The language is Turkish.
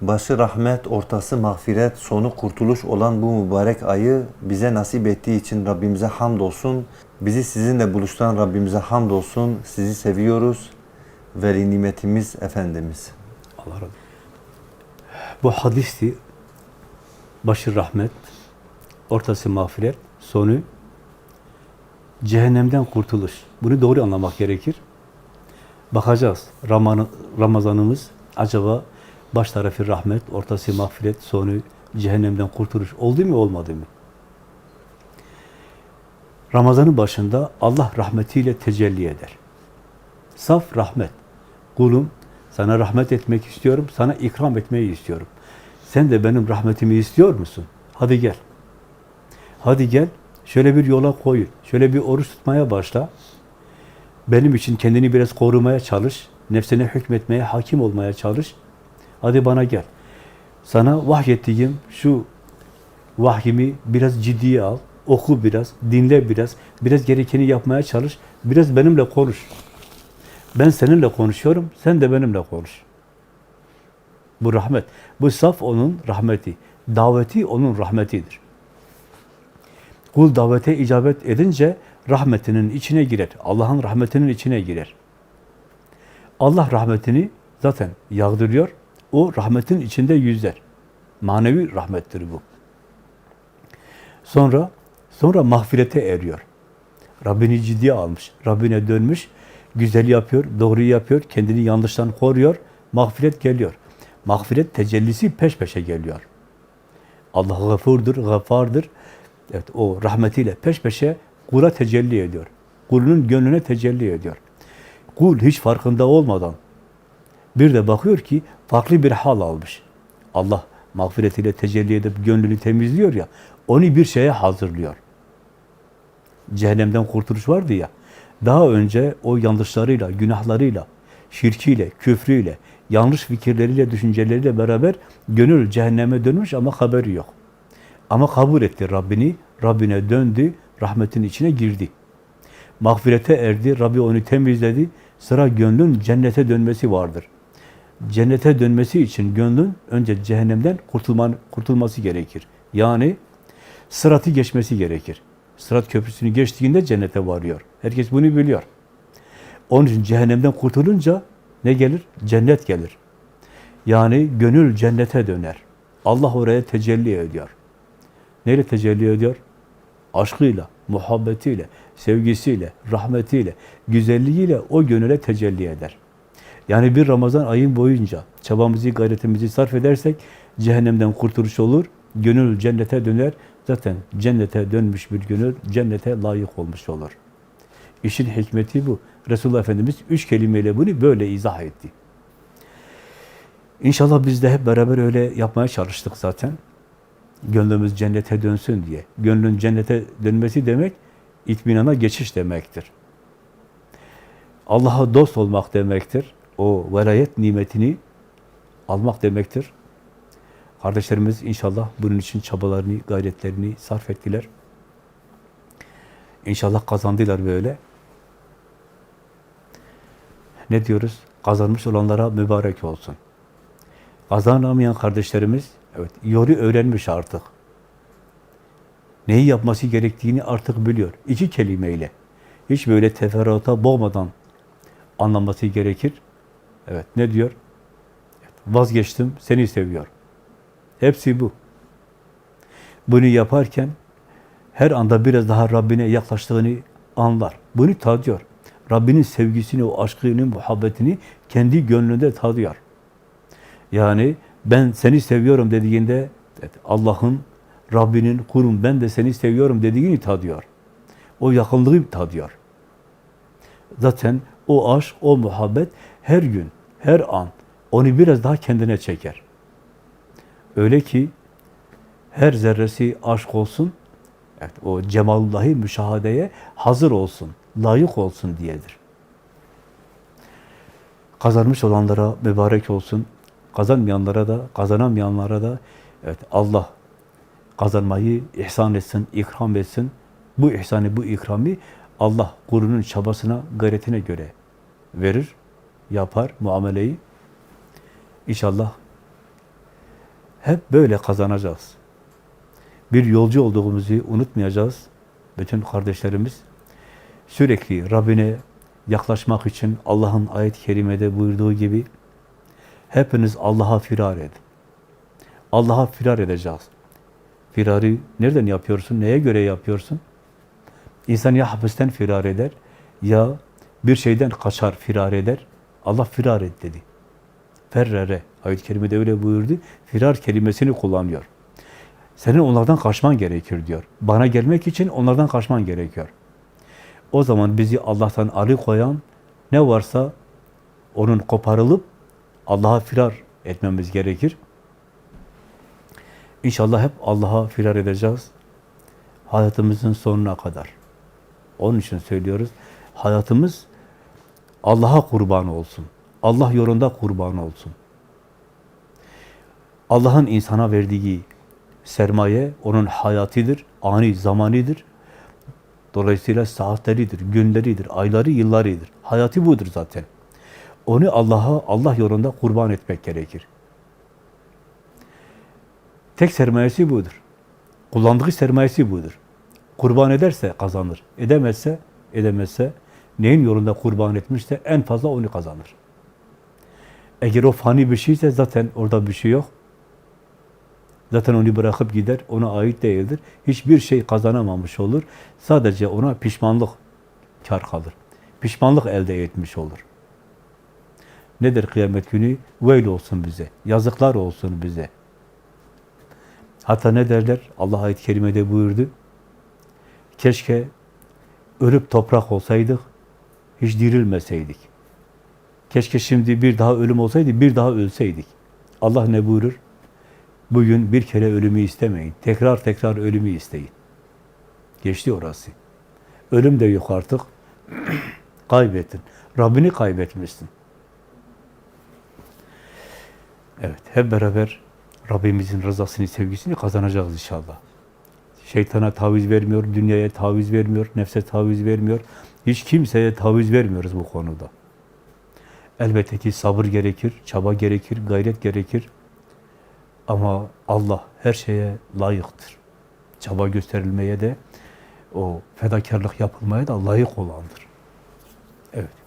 başı rahmet, ortası mağfiret, sonu kurtuluş olan bu mübarek ayı bize nasip ettiği için Rabbimize hamdolsun. Bizi sizinle buluşturan Rabbimize hamdolsun. Sizi seviyoruz. Veli nimetimiz Efendimiz. Allah razı. Bu hadisti başı rahmet, ortası mağfiret, sonu cehennemden kurtuluş. Bunu doğru anlamak gerekir. Bakacağız. Ramazanımız acaba baş tarafı rahmet, ortası mağfiret, sonu cehennemden kurtuluş oldu mu olmadı mı? Ramazanın başında Allah rahmetiyle tecelli eder. Saf rahmet. Kulum sana rahmet etmek istiyorum, sana ikram etmeyi istiyorum. Sen de benim rahmetimi istiyor musun? Hadi gel. Hadi gel, şöyle bir yola koyun. Şöyle bir oruç tutmaya başla. Benim için kendini biraz korumaya çalış. Nefsine hükmetmeye, hakim olmaya çalış. Hadi bana gel. Sana vahyettiğim şu vahyimi biraz ciddiye al. Oku biraz, dinle biraz. Biraz gerekeni yapmaya çalış. Biraz benimle konuş. Ben seninle konuşuyorum, sen de benimle konuş. Bu rahmet. Bu saf onun rahmeti. Daveti onun rahmetidir. Kul davete icabet edince rahmetinin içine girer. Allah'ın rahmetinin içine girer. Allah rahmetini zaten yağdırıyor. O rahmetin içinde yüzer. Manevi rahmettir bu. Sonra sonra mağfirete eriyor. Rabbini ciddiye almış. Rabbine dönmüş. Güzel yapıyor, doğru yapıyor, kendini yanlıştan koruyor. Mağfiret geliyor. Mağfiret tecellisi peş peşe geliyor. Allah gafurdur, gafardır. Evet, o rahmetiyle peş peşe kula tecelli ediyor. Kulunun gönlüne tecelli ediyor. Kul hiç farkında olmadan bir de bakıyor ki farklı bir hal almış. Allah mağfiretiyle tecelli edip gönlünü temizliyor ya, onu bir şeye hazırlıyor. Cehennemden kurtuluş vardı ya, daha önce o yanlışlarıyla, günahlarıyla, şirkiyle, küfrüyle, yanlış fikirleriyle, düşünceleriyle beraber gönül cehenneme dönmüş ama haberi yok. Ama kabul etti Rabbini, Rabbine döndü, rahmetin içine girdi. Mağfirete erdi, Rabbi onu temizledi. Sıra gönlün cennete dönmesi vardır. Cennete dönmesi için gönlün önce cehennemden kurtulman, kurtulması gerekir. Yani sıratı geçmesi gerekir. Sırat köprüsünü geçtiğinde cennete varıyor. Herkes bunu biliyor. Onun için cehennemden kurtulunca ne gelir? Cennet gelir. Yani gönül cennete döner. Allah oraya tecelli ediyor. Neyle tecelli ediyor? Aşkıyla, muhabbetiyle, sevgisiyle, rahmetiyle, güzelliğiyle o gönüle tecelli eder. Yani bir Ramazan ayın boyunca çabamızı, gayretimizi sarf edersek cehennemden kurtuluş olur, gönül cennete döner. Zaten cennete dönmüş bir gönül cennete layık olmuş olur. İşin hikmeti bu. Resulullah Efendimiz üç kelimeyle bunu böyle izah etti. İnşallah biz de hep beraber öyle yapmaya çalıştık zaten. Gönlümüz cennete dönsün diye. Gönlün cennete dönmesi demek, itminana geçiş demektir. Allah'a dost olmak demektir. O velayet nimetini almak demektir. Kardeşlerimiz inşallah bunun için çabalarını, gayretlerini sarf ettiler. İnşallah kazandılar böyle. Ne diyoruz? Kazanmış olanlara mübarek olsun. Kazanamayan kardeşlerimiz, evet, yolu öğrenmiş artık. Neyi yapması gerektiğini artık biliyor. İki kelimeyle. Hiç böyle teferruata boğmadan anlaması gerekir. Evet, ne diyor? Vazgeçtim, seni seviyor. Hepsi bu. Bunu yaparken her anda biraz daha Rabbine yaklaştığını anlar. Bunu tadıyor. Rabbinin sevgisini, o aşkını, muhabbetini kendi gönlünde tadıyor. Yani ben seni seviyorum dediğinde Allah'ın, Rabbinin, kurum ben de seni seviyorum dediğini tadıyor. O yakınlığı tadıyor. Zaten o aşk, o muhabbet her gün, her an onu biraz daha kendine çeker. Öyle ki her zerresi aşk olsun, evet, o cemalullahi müşahadeye hazır olsun, layık olsun diyedir. Kazanmış olanlara mübarek olsun, kazanmayanlara da, kazanamayanlara da evet Allah kazanmayı ihsan etsin, ikram etsin. Bu ihsanı, bu ikrami Allah kulunun çabasına, gayretine göre verir, yapar muameleyi. İnşallah Hep böyle kazanacağız. Bir yolcu olduğumuzu unutmayacağız. Bütün kardeşlerimiz sürekli Rabbine yaklaşmak için Allah'ın ayet-i kerimede buyurduğu gibi hepiniz Allah'a firar edin. Allah'a firar edeceğiz. Firarı nereden yapıyorsun? Neye göre yapıyorsun? İnsan ya hapisten firar eder ya bir şeyden kaçar, firar eder. Allah firar et dedi. Ferrere. Ayet-i kerimede öyle buyurdu. Firar kelimesini kullanıyor. Senin onlardan kaçman gerekir diyor. Bana gelmek için onlardan kaçman gerekiyor. O zaman bizi Allah'tan alıkoyan ne varsa onun koparılıp Allah'a firar etmemiz gerekir. İnşallah hep Allah'a firar edeceğiz. Hayatımızın sonuna kadar. Onun için söylüyoruz. Hayatımız Allah'a kurban olsun. Allah yolunda kurban olsun. Allah'ın insana verdiği sermaye onun hayatıdır, ani zamanidir. Dolayısıyla saatleridir, günleridir, ayları, yıllarıdır. Hayatı budur zaten. Onu Allah'a, Allah yolunda kurban etmek gerekir. Tek sermayesi budur. Kullandığı sermayesi budur. Kurban ederse kazanır. Edemezse, edemezse neyin yolunda kurban etmişse en fazla onu kazanır. Eğer o fani bir şeyse zaten orada bir şey yok. Zaten onu bırakıp gider, ona ait değildir. Hiçbir şey kazanamamış olur. Sadece ona pişmanlık kar kalır. Pişmanlık elde etmiş olur. Nedir kıyamet günü? Veil olsun bize. Yazıklar olsun bize. Hatta ne derler? Allah ayet-i kerimede buyurdu. Keşke ölüp toprak olsaydık, hiç dirilmeseydik. Keşke şimdi bir daha ölüm olsaydı, bir daha ölseydik. Allah ne buyurur? Bugün bir kere ölümü istemeyin. Tekrar tekrar ölümü isteyin. Geçti orası. Ölüm de yok artık. Kaybettin. Rabbini kaybetmişsin. Evet, hep beraber Rabbimizin rızasını, sevgisini kazanacağız inşallah. Şeytana taviz vermiyor, dünyaya taviz vermiyor, nefse taviz vermiyor. Hiç kimseye taviz vermiyoruz bu konuda. Elbette ki sabır gerekir, çaba gerekir, gayret gerekir. Ama Allah her şeye layıktır. Çaba gösterilmeye de, o fedakarlık yapılmaya da layık olandır. Evet.